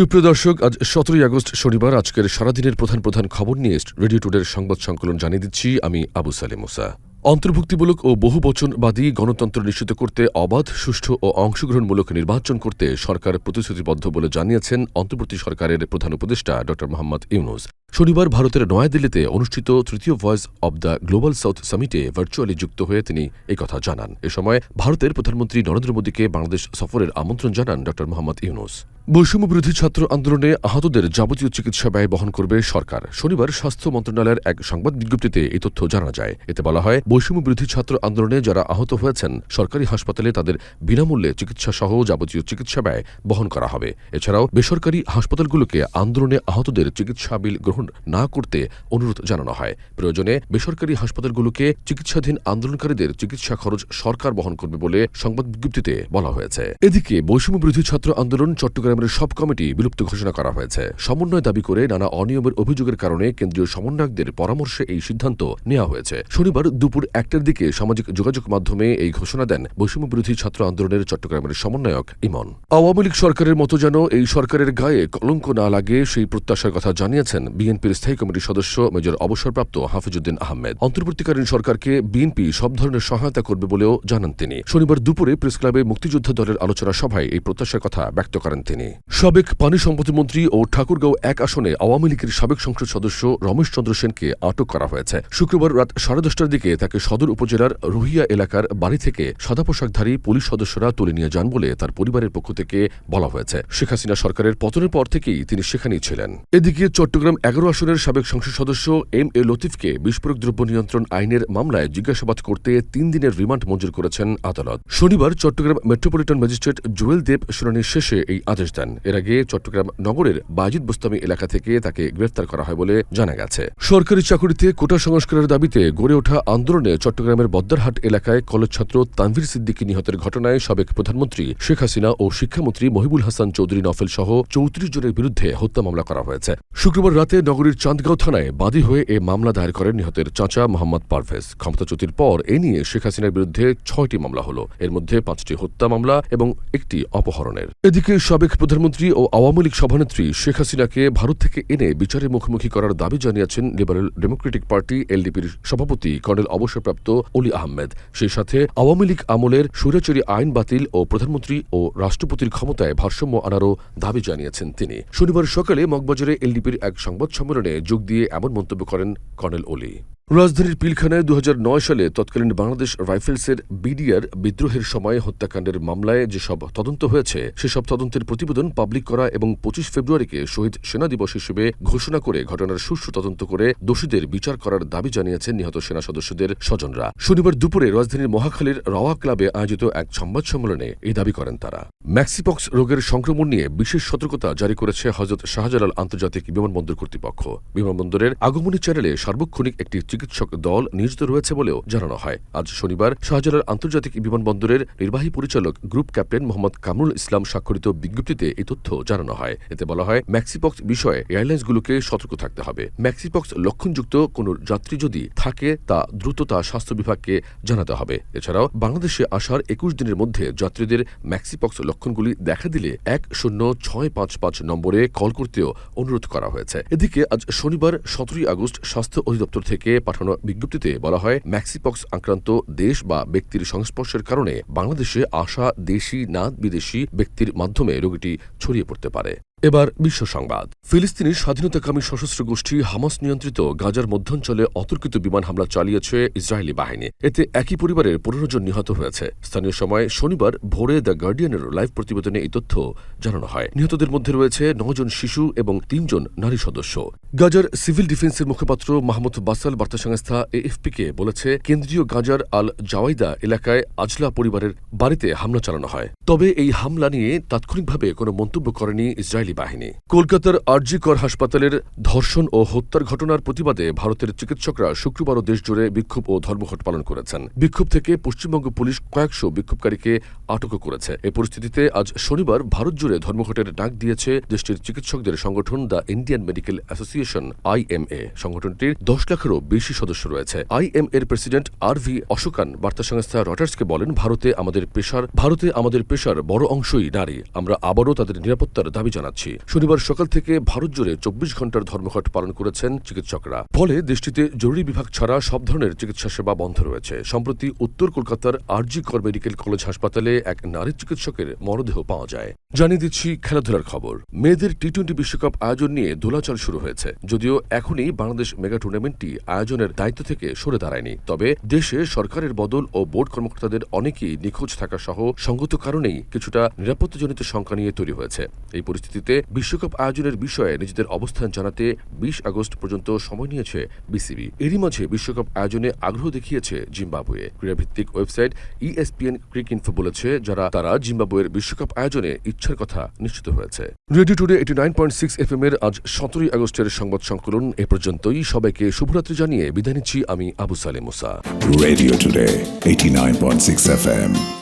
সুপ্রিয় দর্শক, আজ সতেরোই আগস্ট শনিবার, আজকের সারাদিনের প্রধান প্রধান খবর নিয়ে রেডিও টুডের সংবাদ সংকলন জানিয়ে দিচ্ছি আমি আবু সালে মুসা অন্তর্ভুক্তিমূলক ও বহুবচনবাদী গণতন্ত্র নিশ্চিত করতে অবাধ, সুষ্ঠু ও অংশগ্রহণমূলক নির্বাচন করতে সরকার প্রতিশ্রুতিবদ্ধ বলে জানিয়েছেন অন্তর্বর্তী সরকারের প্রধান উপদেষ্টা ড. মোহাম্মদ ইউনুস। শনিবার ভারতের নয়াদিল্লিতে অনুষ্ঠিত তৃতীয় voice of the global south সামিটে virtually যুক্ত হয়ে তিনি কথা জানান। এ সময় ভারতের প্রধানমন্ত্রী নরেন্দ্র মোদীকে বাংলাদেশ সফরের আমন্ত্রণ জানান ড. মোহাম্মদ ইউনুস। বৈষম্য বিরোধী ছাত্র আন্দোলনে আহতদের যাবতীয় চিকিৎসা ব্যয় বহন করবে সরকার। শনিবার স্বাস্থ্য মন্ত্রণালয়ের এক সংবাদ বিজ্ঞপ্তিতে এই তথ্য জানা যায়। এতে বলা হয় বৈষম্য বিরোধী ছাত্র আন্দোলনে যারা আহত হয়েছেন, সরকারি হাসপাতালে তাদের বিনামূল্যে চিকিৎসা সহ যাবতীয় চিকিৎসা ব্যয় বহন করা হবে। এছাড়াও বেসরকারি হাসপাতালগুলোকে আন্দোলনে আহতদের চিকিৎসা বিল গ্রহণ না করতে অনুরোধ জানানো হয়। প্রয়োজনে বেসরকারি হাসপাতালগুলোকে চিকিৎসাধীন আন্দোলনকারীদের চিকিৎসা খরচ সরকার বহন করবে বলে সংবাদ বিজ্ঞপ্তিতে বলা হয়েছে। এদিকে বৈষম্য বিরোধী ছাত্র আন্দোলন চট্টগ্রামের সব কমিটি বিলুপ্ত ঘোষণা করা হয়েছে। সমন্বয় দাবি করে নানা অনিয়মের অভিযোগের কারণে কেন্দ্রীয় সমন্বয়কদের পরামর্শে এই সিদ্ধান্ত নেওয়া হয়েছে। শনিবার দুপুর একটার দিকে সামাজিক যোগাযোগ মাধ্যমে এই ঘোষণা দেন বৈষম্য বিরোধী ছাত্র আন্দোলনের চট্টগ্রামের সমন্বয়ক ইমন। আওয়ামী লীগ সরকারের মতো যেন এই সরকারের গায়ে কলঙ্ক না লাগে, সেই প্রত্যাশার কথা জানিয়েছেন বিএনপির স্থায়ী কমিটির সদস্য মেজর অবসরপ্রাপ্ত হাফিজুদ্দিন আহমেদ। অন্তর্বর্তীকালীন সরকারকে বিএনপি সব ধরনের সহায়তা করবে বলেও জানান তিনি। শনিবার দুপুরে প্রেস ক্লাবে মুক্তিযোদ্ধা দলের আলোচনা সভায় এই প্রত্যাশার কথা ব্যক্ত করেন তিনি। সাবেক পানি সম্পত্তি মন্ত্রী ও ঠাকুরগাঁও এক আসনে আওয়ামী লীগের সাবেক সংসদ সদস্য রমেশ চন্দ্র সেনকে আটক করা হয়েছে। শুক্রবার রাত সাড়ে দশটার দিকে তাকে সদর উপজেলার রুহিয়া এলাকার বাড়ি থেকে সাদা পোশাকধারী পুলিশ সদস্যরা তুলে নিয়ে যান বলে তার পরিবারের পক্ষ থেকে বলা হয়েছে। শেখ হাসিনা সরকারের পতনের পর থেকেই তিনি সেখানেই ছিলেন। এদিকে চট্টগ্রাম এগারো আসনের সাবেক সংসদ সদস্য এম এ লতিফকে বিস্ফোরক দ্রব্য নিয়ন্ত্রণ আইনের মামলায় জিজ্ঞাসাবাদ করতে তিন দিনের রিমান্ড মঞ্জুর করেছেন আদালত। শনিবার চট্টগ্রাম মেট্রোপলিটন ম্যাজিস্ট্রেট জুয়েল দেব শুনানির শেষে এই আদেশ দেন। এর আগে চট্টগ্রাম নগরের বাজিদ বোস্তামি এলাকা থেকে তাকে গ্রেফতার করা হয় বলে জানা গেছে। সরকারি চাকরিতে কোটা সংস্কারের দাবিতে গড়ে ওঠা আন্দোলনে চট্টগ্রামের বদ্দারহাট এলাকায় কলেজ ছাত্র তানভীর সিদ্দিকী নিহতের ঘটনায় সাবেক প্রধানমন্ত্রী শেখ হাসিনা ও শিক্ষামন্ত্রী মহিবুল হাসান চৌধুরী নফেল সহ চৌত্রিশ জনের বিরুদ্ধে হত্যা মামলা করা হয়েছে। শুক্রবার রাতে নগরীর চাঁদগাঁও থানায় বাদী হয়ে এ মামলা দায়ের করেন নিহতের চাচা মোহাম্মদ পারভেজ। ক্ষমতাচ্যুতির পর এ নিয়ে শেখ হাসিনার বিরুদ্ধে ছয়টি মামলা হল। এর মধ্যে পাঁচটি হত্যা মামলা এবং একটি অপহরণের। এদিকে সাবেক প্রধানমন্ত্রী ও আওয়ামী লীগ সভানেত্রী শেখ হাসিনাকে ভারত থেকে এনে বিচারের মুখোমুখি করার দাবি জানিয়েছেন লিবারেল ডেমোক্রেটিক পার্টি, এলডিপির সভাপতি কর্নেল অবসরপ্রাপ্ত অলি আহমেদ। সেই সাথে আওয়ামী লীগ আমলের সুরেচুরি আইন বাতিল ও প্রধানমন্ত্রী ও রাষ্ট্রপতির ক্ষমতায় ভারসাম্য আনারও দাবি জানিয়েছেন তিনি। শনিবার সকালে মগবাজারে এলডিপির এক সংবাদ সম্মেলনে যোগ দিয়ে এমন মন্তব্য করেন কর্নেল অলি। রাজধানীর পিলখানায় দু হাজার নয় সালে তৎকালীন বাংলাদেশ রাইফেলসের বিডিআর বিদ্রোহের সময় হত্যাকাণ্ডের মামলায় যেসব তদন্ত হয়েছে, সেসব তদন্তের প্রতিবেদন পাবলিক করা এবং পঁচিশ ফেব্রুয়ারিকে শহীদ সেনা দিবস হিসেবে ঘোষণা করে ঘটনার সুষ্ঠু তদন্ত করে দোষীদের বিচার করার দাবি জানিয়েছেন নিহত সেনা সদস্যদের স্বজনরা। শনিবার দুপুরে রাজধানীর মহাখালীর রাওয়া ক্লাবে আয়োজিত এক সংবাদ সম্মেলনে এই দাবি করেন তারা। ম্যাক্সিপক্স রোগের সংক্রমণ নিয়ে বিশেষ সতর্কতা জারি করেছে হজরত শাহজালাল আন্তর্জাতিক বিমানবন্দর কর্তৃপক্ষ। বিমানবন্দরের আগমনী চ্যানেলে সার্বক্ষণিক একটি চিকিৎসক দল নিয়োজিত রয়েছে বলেও জানানো হয়। আজ শনিবার শাহজালাল আন্তর্জাতিক বিমানবন্দরের নির্বাহী পরিচালক গ্রুপ ক্যাপ্টেন মোহাম্মদ কামরুল ইসলাম স্বাক্ষরিত বিজ্ঞপ্তিতে এই তথ্য জানানো হয়। এতে বলা হয়, ম্যাক্সিপক্স বিষয়ে এয়ারলাইন্সগুলোকে সতর্ক থাকতে হবে। ম্যাক্সিপক্স লক্ষণযুক্ত কোন যাত্রী যদি থাকে, তা দ্রুত তা স্বাস্থ্য বিভাগকে জানাতে হবে। এছাড়াও, বাংলাদেশে আসার একুশ দিনের মধ্যে যাত্রীদের ম্যাক্সিপক্স লক্ষণগুলি দেখা দিলে এক শূন্য ছয় পাঁচ পাঁচ নম্বরে কল করতেও অনুরোধ করা হয়েছে। এদিকে আজ শনিবার সতেরোই আগস্ট স্বাস্থ্য অধিদপ্তর থেকে পাঠানো বিজ্ঞপ্তিতে বলা হয়, ম্যাক্সিপক্স আক্রান্ত দেশ বা ব্যক্তির সংস্পর্শের কারণে বাংলাদেশে আসা দেশি, না বিদেশি ব্যক্তির মাধ্যমে রোগীটি ছড়িয়ে পড়তে পারে। এবার বিশ্ব সংবাদ। ফিলিস্তিনি স্বাধীনতাকামী সশস্ত্র গোষ্ঠী হামাস নিয়ন্ত্রিত গাজার মধ্যাঞ্চলে অতর্কিত বিমান হামলা চালিয়েছে ইসরায়েলি বাহিনী। এতে একই পরিবারের পনেরো জন নিহত হয়েছে। স্থানীয় সময় শনিবার ভোরে দ্য গার্ডিয়ানের লাইভ প্রতিবেদনে এই তথ্য জানানো হয়। নিহতদের মধ্যে রয়েছে নজন শিশু এবং তিনজন নারী সদস্য। গাজার সিভিল ডিফেন্সের মুখপাত্র মাহমুদ বাসাল বার্তা সংস্থা এএফপিকে বলেছে, কেন্দ্রীয় গাজার আল জাওয়াইদা এলাকায় আজলা পরিবারের বাড়িতে হামলা চালানো হয়। তবে এই হামলা নিয়ে তাৎক্ষণিকভাবে কোনো মন্তব্য করেনি ইসরায়েলি বাহিনী। কলকাতার আরজি কর হাসপাতালের ধর্ষণ ও হত্যার ঘটনার প্রতিবাদে ভারতের চিকিৎসকরা শুক্রবারও দেশজুড়ে বিক্ষোভ ও ধর্মঘট পালন করেছেন। বিক্ষোভ থেকে পশ্চিমবঙ্গ পুলিশ কয়েকশো বিক্ষোভকারীকে আটকও করেছে। এ পরিস্থিতিতে আজ শনিবার ভারত জুড়ে ধর্মঘটের ডাক দিয়েছে দেশটির চিকিৎসকদের সংগঠন the Indian medical association IMA সংগঠনটির দশ লাখেরও বেশি সদস্য রয়েছে। আইএম এর প্রেসিডেন্ট আর ভি অশোকান বার্তা সংস্থা রটার্সকে বলেন, ভারতে আমাদের পেশার, ভারতে আমাদের পেশার বড় অংশই নারী। আমরা আবারও তাদের নিরাপত্তার দাবি জানাচ্ছি। দিচ্ছি শনিবার সকাল থেকে ভারত জুড়ে চব্বিশ ঘণ্টার ধর্মঘট পালন করেছেন চিকিৎসকরা। ফলে দেশটিতে জরুরি বিভাগ ছাড়া সব ধরনের চিকিৎসা সেবা বন্ধ রয়েছে। সম্প্রতি উত্তর কলকাতার আরজি কর মেডিকেল কলেজ হাসপাতালে এক নারী চিকিৎসকের মরদেহ পাওয়া যায়। জানিয়ে দিচ্ছি খেলাধুলার খবর। মেয়েদের টি টোয়েন্টি বিশ্বকাপ আয়োজন নিয়ে দোলাচল শুরু হয়েছে। যদিও এখনই বাংলাদেশ মেগা টুর্নামেন্টটি আয়োজনের দায়িত্ব থেকে সরে দাঁড়ায়নি। তবে দেশে সরকারের বদল ও বোর্ড কর্মকর্তাদের অনেকেই নিখোঁজ থাকা সহ সঙ্গত কারণেই কিছুটা নিরাপত্তাজনিত শঙ্কা নিয়ে তৈরি হয়েছে। এই পরিস্থিতিতে বিশ্বকাপ আয়োজনের বিষয়ে নিজেদের অবস্থান জানাতে বিশ আগস্ট পর্যন্ত সময় নিয়েছে বিসিবি। এরই মাঝে বিশ্বকাপ আয়োজনে আগ্রহ দেখিয়েছে জিম্বাবুয়ে। ক্রীড়াভিত্তিক ওয়েবসাইট ইএসপিএন ক্রিক ইনফো বলেছে যারা তারা জিম্বাবুয়ের বিশ্বকাপ আয়োজনে ইচ্ছার কথা নিশ্চিত হয়েছে। রেডিও টুডে এটি nine point six F M এর আজ সতেরোই আগস্টের সংবাদ সংকলন। এ পর্যন্তই সবাইকে শুভরাত্রি জানিয়ে বিদায় নিচ্ছি আমি আবু সালে মুসা। Radio Today, 89.6 FM.